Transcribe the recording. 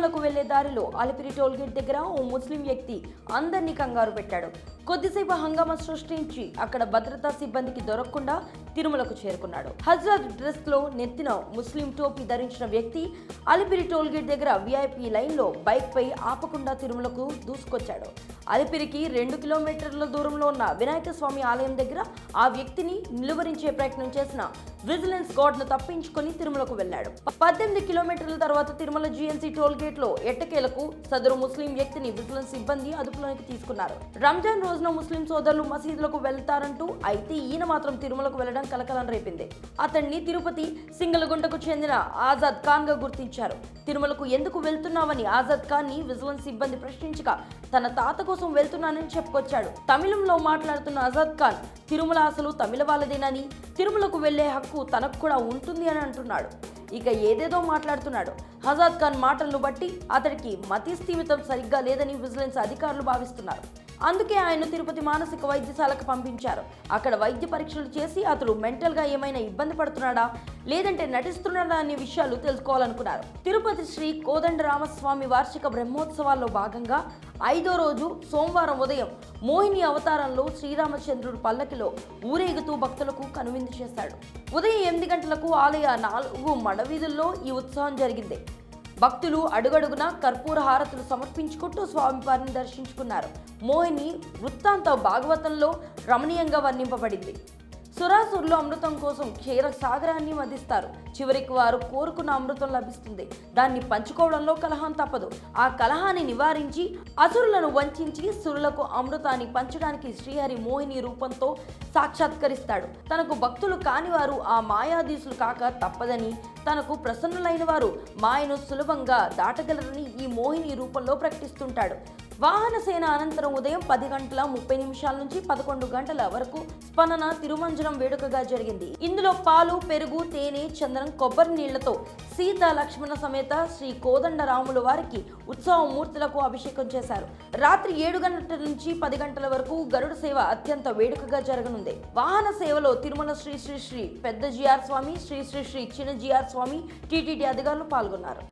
తిరుమలకు వెళ్ళే దారిలో అలిపిరి టోల్గేట్ దగ్గర ఓ ముస్లిం వ్యక్తి అందరినీ కంగారు పెట్టాడు. కొద్దిసేపు హంగామా సృష్టించి అక్కడ భద్రతా సిబ్బందికి దొరకకుండా తిరుమలకు చేరుకున్నాడు. హజ్రత్ డ్రెస్లో నెత్తిన ముస్లిం టోపీ ధరించిన వ్యక్తి అలిపిరి టోల్గేట్ దగ్గర విఐపి లైన్లో బైక్ పై ఆపకుండా తిరుమలకు దూసుకొచ్చాడు. అలిపిరికి రెండు కిలోమీటర్ల దూరంలో ఉన్న వినాయక స్వామి ఆలయం దగ్గర ఆ వ్యక్తిని నిలువరించే ప్రయత్నం చేసిన విజిలెన్స్ గార్డ్ను తప్పించుకొని తిరుమలకు వెళ్ళాడు. పద్దెనిమిది కిలోమీటర్ల తర్వాత తిరుమల జిఎన్సీ టోల్గేట్ స్ట్రీట్లో ఎట్టకేలకు సదరు ముస్లిం వ్యక్తిని విజిలెన్స్ సిబ్బంది అదుపులోకి తీసుకున్నారు. రంజాన్ రోజున ముస్లిం సోదరులు మసీదులకు వెళ్తారంటూ అయితే ఈయన మాత్రం తిరుమలకు వెళ్ళడం కలకలం రేపింది. అతన్ని తిరుపతి సింగలగుంటకు చెందిన ఆజాద్ ఖాన్గా గుర్తించారు. తిరుమలకు ఎందుకు వెళ్తున్నావని ఆజాద్ ఖాన్ని విజిలెన్స్ సిబ్బంది ప్రశ్నించగా తన తాత కోసం వెళ్తున్నానని చెప్పుకొచ్చాడు. తమిళంలో మాట్లాడుతున్న ఆజాద్ ఖాన్ తిరుమల అసలు తమిళ వాళ్ళదేనని? తిరుమలకు వెళ్ళే హక్కు తనకు కూడా ఉంటుంది అని అంటున్నాడు. ఇక ఏదేదో మాట్లాడుతున్నాడు. హజాద్ ఖాన్ మాటలను బట్టి అతడికి మతి స్థిమితం సరిగ్గా లేదని విజిలెన్స్ అధికారులు భావిస్తున్నారు. అందుకే ఆయన తిరుపతి మానసిక వైద్యశాలకు పంపించారు. అక్కడ వైద్య పరీక్షలు చేసి అతడు మెంటల్గా ఏమైనా ఇబ్బంది పడుతున్నాడా? లేదంటే నటిస్తున్నాడా అనే విషయాలు తెలుసుకోవాలనుకున్నారు. తిరుపతి శ్రీ కోదండ రామస్వామి వార్షిక బ్రహ్మోత్సవాల్లో భాగంగా ఐదో రోజు సోమవారం ఉదయం మోహిని అవతారంలో శ్రీరామచంద్రుడు పల్లకిలో ఊరేగుతూ భక్తులకు కనువిందు చేశాడు. ఉదయం ఎనిమిది గంటలకు ఆలయ నాలుగు మడవీధుల్లో ఈ ఉత్సవం జరిగింది. భక్తులు అడుగడుగున కర్పూర హారతులు సమర్పించుకుంటూ స్వామివారిని దర్శించుకున్నారు. మోహిని వృత్తాంత భాగవతంలో రమణీయంగా వర్ణింపబడింది. సురాసురులు అమృతం కోసం క్షీర సాగరాన్ని మదిస్తారు. చివరికి వారు కోరుకున్న అమృతం లభిస్తుంది. దాన్ని పంచుకోవడంలో కలహం తప్పదు. ఆ కలహాన్ని నివారించి అసురులను వంచించి సురులకు అమృతాన్ని పంచడానికి శ్రీహరి మోహిని రూపంతో సాక్షాత్కరిస్తాడు. తనకు భక్తులు కాని వారు ఆ మాయాధీసులు కాక తప్పదని తనకు ప్రసన్నులైన వారు మాయను సులభంగా దాటగలరని ఈ మోహిని రూపంలో ప్రకటిస్తుంటాడు. వాహన సేన అనంతరం ఉదయం పది గంటల ముప్పై నిమిషాల నుంచి పదకొండు గంటల వరకు స్పందన తిరుమంజనం వేడుకగా జరిగింది. ఇందులో పాలు పెరుగు తేనె చందనం కొబ్బరి నీళ్ళతో సీత లక్ష్మణ సమేత శ్రీ కోదండరాముల వారికి ఉత్సవ మూర్తులకు అభిషేకం చేశారు. రాత్రి ఏడు గంటల నుంచి పది గంటల వరకు గరుడ సేవ అత్యంత వేడుకగా జరగనుంది. వాహన సేవలో తిరుమల శ్రీ శ్రీ శ్రీ పెద్ద జిఆర్ స్వామి శ్రీ శ్రీ శ్రీ చిన్న జిఆర్ స్వామి టీటీడీ అధికారులు పాల్గొన్నారు.